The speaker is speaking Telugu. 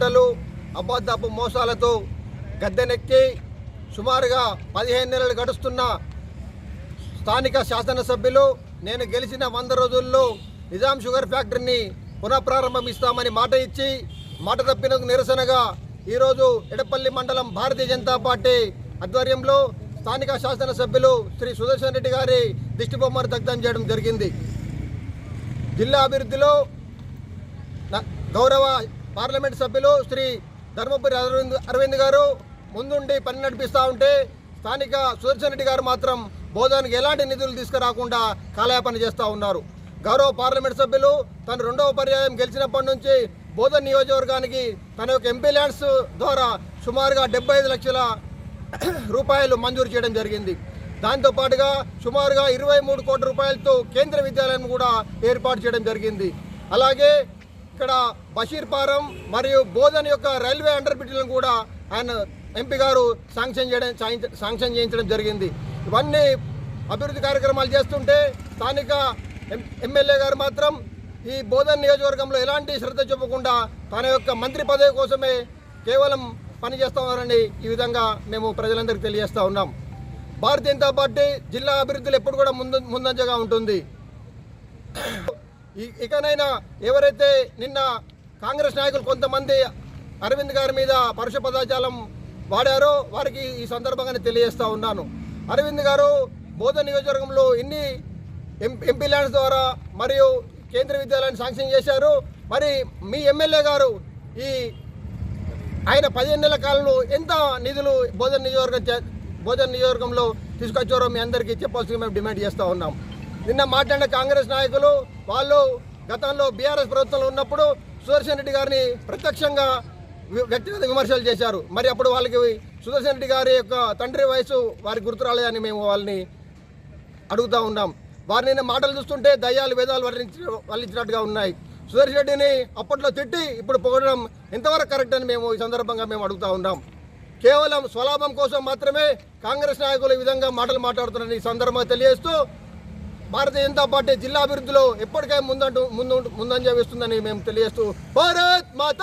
మాటలు అబద్ధపు మోసాలతో గద్దెనెక్కి సుమారుగా పదిహేను నెలలు గడుస్తున్న స్థానిక శాసనసభ్యులు నేను గెలిచిన వంద రోజుల్లో నిజాం షుగర్ ఫ్యాక్టరీని పునఃప్రారంభిస్తామని మాట ఇచ్చి మాట తప్పినందుకు నిరసనగా ఈరోజు ఎడపల్లి మండలం భారతీయ జనతా పార్టీ ఆధ్వర్యంలో స్థానిక శాసనసభ్యులు శ్రీ సుదర్శన్ రెడ్డి గారి దిష్టిబొమ్మను దగ్ధం చేయడం జరిగింది. జిల్లా అభివృద్ధిలో గౌరవ పార్లమెంట్ సభ్యులు శ్రీ ధర్మపురి అరవింద్ అరవింద్ గారు ముందుండి పని నడిపిస్తూ ఉంటే స్థానిక సుదర్శన్ రెడ్డి గారు మాత్రం బోధానికి ఎలాంటి నిధులు తీసుకురాకుండా కాలయాపన చేస్తూ ఉన్నారు. గౌరవ పార్లమెంట్ సభ్యులు తను రెండవ పర్యాయం గెలిచినప్పటి నుంచి బోధన్ నియోజకవర్గానికి తన యొక్క ఎంపీ ల్యాండ్స్ ద్వారా సుమారుగా డెబ్బై ఐదు లక్షల రూపాయలు మంజూరు చేయడం జరిగింది. దాంతో పాటుగా సుమారుగా ఇరవై మూడు కోట్ల రూపాయలతో కేంద్ర విద్యాలయం కూడా ఏర్పాటు చేయడం జరిగింది. అలాగే ఇక్కడ బషీర్పారం మరియు బోధన్ యొక్క రైల్వే అండర్ బ్రిడ్జ్లను కూడా ఆయన ఎంపీ గారు శాంక్షన్ చేయడం శాంక్షన్- చేయించడం జరిగింది. ఇవన్నీ అభివృద్ధి కార్యక్రమాలు చేస్తుంటే స్థానిక ఎం- ఎమ్మెల్యే గారు మాత్రం ఈ బోధన్ నియోజకవర్గంలో ఎలాంటి శ్రద్ధ చూపకుండా తన యొక్క మంత్రి పదవి కోసమే కేవలం పనిచేస్తామని ఈ విధంగా మేము ప్రజలందరికీ తెలియజేస్తూ ఉన్నాం. భారతీయ జనతా పార్టీ జిల్లా అభివృద్ధిలో ఎప్పుడు కూడా ముందు ముందంజగా ఉంటుంది. ఇకనైనా ఎవరైతే నిన్న కాంగ్రెస్ నాయకులు కొంతమంది అరవింద్ గారి మీద పరుష పదాజాలం వాడారో వారికి ఈ సందర్భంగానే తెలియజేస్తూ ఉన్నాను. అరవింద్ గారు బోధ నియోజకవర్గంలో ఇన్ని ఎం- ఎంపీ ల్యాండ్స్ ద్వారా మరియు కేంద్ర విద్యాలయాన్ని శాంక్షన్ చేశారు. మరి మీ ఎమ్మెల్యే గారు ఈ ఆయన పదిహేను నెలల కాలంలో ఎంత నిధులు బోధన నియోజకవర్గం చే- బోధన నియోజకవర్గంలో తీసుకొచ్చారో మీ అందరికీ చెప్పాల్సింది మేము డిమాండ్ చేస్తూ ఉన్నాం. నిన్న మాట్లాడిన కాంగ్రెస్ నాయకులు వాళ్ళు గతంలో బీఆర్ఎస్ ప్రభుత్వంలో ఉన్నప్పుడు సుదర్శన్ రెడ్డి గారిని ప్రత్యక్షంగా వ్యక్తిగత విమర్శలు చేశారు. మరి అప్పుడు వాళ్ళకి సుదర్శన్ రెడ్డి గారి యొక్క తండ్రి వయసు వారికి గుర్తు రాలేదని మేము వాళ్ళని అడుగుతూ ఉన్నాం. వారిని మాటలు చూస్తుంటే దయ్యాలు వేదాలు వర్ణించి వల్లించినట్టుగా ఉన్నాయి. సుదర్శన్ రెడ్డిని అప్పట్లో తిట్టి ఇప్పుడు పొగడడం ఎంతవరకు కరెక్ట్ అని మేము ఈ సందర్భంగా మేము అడుగుతూ ఉన్నాం. కేవలం స్వలాభం కోసం మాత్రమే కాంగ్రెస్ నాయకులు ఈ విధంగా మాటలు మాట్లాడుతున్నారని ఈ సందర్భంగా తెలియజేస్తూ భారతీయ జనతా పార్టీ జిల్లా అభివృద్ధిలో ఎప్పటికైనా ముందంటూ ముందు ముందంజ వేస్తుందని మేము తెలియజేస్తూ భారత్ మాత